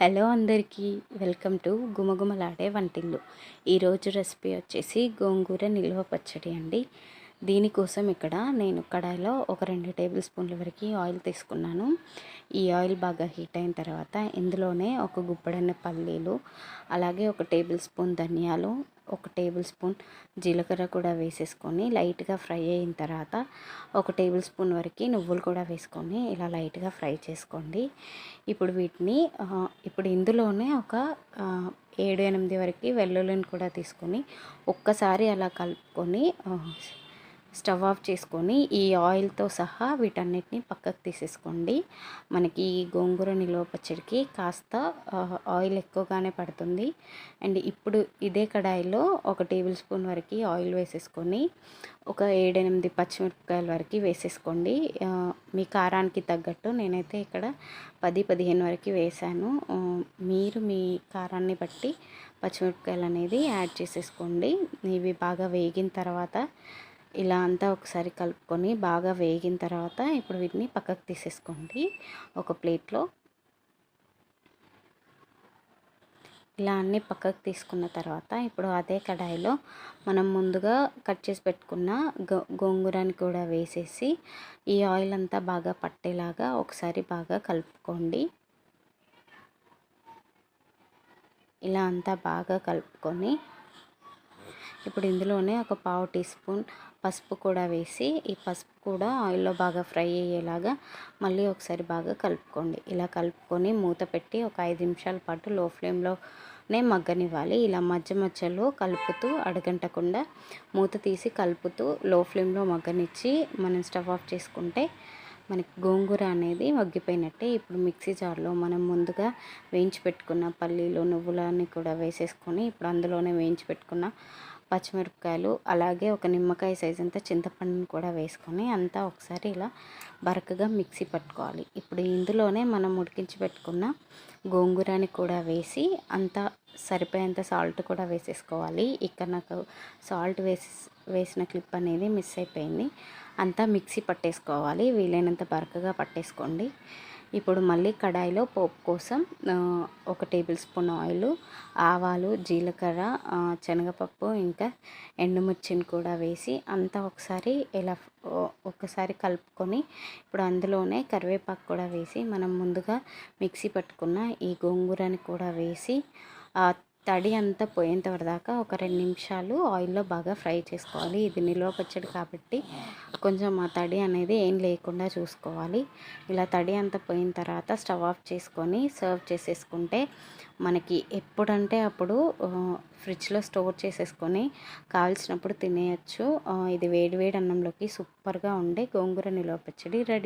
Hello అందరికీ welcome to గుమగుమలాడే వంటిల్లు. ఈరోజు రెసిపీ వచ్చేసి గోంగూర నిల్వ పచ్చడి అండి. దీనికోసం ఇక్కడ నేను కడాయిలో ఒక రెండు టేబుల్ స్పూన్ల వరకు ఆయిల్ తీసుకున్నాను. ఈ ఆయిల్ బాగా హీట్ అయిన తర్వాత ఇందులోనే ఒక గుప్పడన్న పల్లీలు అలాగే ఒక టేబుల్ స్పూన్ ధనియాలు ఒక టేబుల్ స్పూన్ జీలకర్ర కూడా వేసేసుకొని లైట్గా ఫ్రై అయిన తర్వాత ఒక టేబుల్ స్పూన్ వరకు నువ్వులు కూడా వేసుకొని ఇలా లైట్గా ఫ్రై చేసుకోండి. ఇప్పుడు వీటిని ఇప్పుడు ఇందులోనే ఒక ఏడు ఎనిమిది వరకు వెల్లుల్లిని కూడా తీసుకొని ఒక్కసారి అలా కలుపుకొని స్టవ్ ఆఫ్ చేసుకొని ఈ ఆయిల్తో సహా వీటన్నిటిని పక్కకు తీసేసుకోండి. మనకి ఈ గోంగూర నిల్వ పచ్చడికి కాస్త ఆయిల్ ఎక్కువగానే పడుతుంది. అండ్ ఇప్పుడు ఇదే కడాయిలో ఒక టేబుల్ స్పూన్ వరకు ఆయిల్ వేసేసుకొని ఒక ఏడెనిమిది పచ్చిమిరపకాయల వరకు వేసేసుకోండి. మీ కారానికి తగ్గట్టు నేనైతే ఇక్కడ పది పదిహేను వరకు వేసాను. మీరు మీ కారాన్ని బట్టి పచ్చిమిరపకాయలు అనేది యాడ్ చేసేసుకోండి. ఇవి బాగా వేగిన తర్వాత ఇలా అంతా ఒకసారి కలుపుకొని బాగా వేగిన తర్వాత ఇప్పుడు వీటిని పక్కకు తీసేసుకోండి ఒక ప్లేట్లో. ఇలా అన్నీ పక్కకు తీసుకున్న తర్వాత ఇప్పుడు అదే కడాయిలో మనం ముందుగా కట్ చేసి పెట్టుకున్న గో గోంగూరని కూడా వేసేసి ఈ ఆయిల్ అంతా బాగా పట్టేలాగా ఒకసారి బాగా కలుపుకోండి. ఇలా అంతా బాగా కలుపుకొని ఇప్పుడు ఇందులోనే ఒక పావు టీ స్పూన్ పసుపు కూడా వేసి ఈ పసుపు కూడా ఆయిల్లో బాగా ఫ్రై అయ్యేలాగా మళ్ళీ ఒకసారి బాగా కలుపుకోండి. ఇలా కలుపుకొని మూత పెట్టి ఒక ఐదు నిమిషాల పాటు లో ఫ్లేమ్లోనే మగ్గనివ్వాలి. ఇలా మధ్య మధ్యలో కలుపుతూ అడగంటకుండా మూత తీసి కలుపుతూ లో ఫ్లేమ్లో మగ్గనిచ్చి మనం స్టవ్ ఆఫ్ చేసుకుంటే మనకి గోంగూర అనేది మగ్గిపోయినట్టే. ఇప్పుడు మిక్సీ జార్లో మనం ముందుగా వేయించి పెట్టుకున్న పల్లీలు నువ్వులన్నీ కూడా వేసేసుకొని ఇప్పుడు అందులోనే వేయించి పెట్టుకున్న పచ్చిమిరపకాయలు అలాగే ఒక నిమ్మకాయ సైజ్ అంతా చింతపండుని కూడా వేసుకొని అంతా ఒకసారి ఇలా బరకగా మిక్సీ పట్టుకోవాలి. ఇప్పుడు ఇందులోనే మనం ఉడికించి పెట్టుకున్న గోంగూరని కూడా వేసి అంతా సరిపోయేంత సాల్ట్ కూడా వేసేసుకోవాలి. ఇక్కడ నాకు సాల్ట్ వేసి వేసిన క్లిప్ అనేది మిస్ అయిపోయింది. అంతా మిక్సీ పట్టేసుకోవాలి. వీలైనంత బరకగా పట్టేసుకోండి. ఇప్పుడు మళ్ళీ కడాయిలో పోపు కోసం ఒక టేబుల్ స్పూన్ ఆయిల్ ఆవాలు జీలకర్ర శనగపప్పు ఇంకా ఎండుమిర్చిని కూడా వేసి అంతా ఒకసారి ఇలా ఒకసారి కలుపుకొని ఇప్పుడు అందులోనే కరివేపాకు కూడా వేసి మనం ముందుగా మిక్సీ పట్టుకున్న ఈ గోంగూరని కూడా వేసి తడి అంతా పోయేంత దాకా ఒక రెండు నిమిషాలు ఆయిల్లో బాగా ఫ్రై చేసుకోవాలి. ఇది నిల్వ పచ్చడి కాబట్టి కొంచెం ఆ తడి అనేది ఏం లేకుండా చూసుకోవాలి. ఇలా తడి అంతా పోయిన తర్వాత స్టవ్ ఆఫ్ చేసుకొని సర్వ్ చేసేసుకుంటే మనకి ఎప్పుడంటే అప్పుడు ఫ్రిడ్జ్లో స్టోర్ చేసేసుకొని కావాల్సినప్పుడు తినేయచ్చు. ఇది వేడివేడి అన్నంలోకి సూపర్గా ఉండే గోంగూర నిల్వ పచ్చడి రెడీ.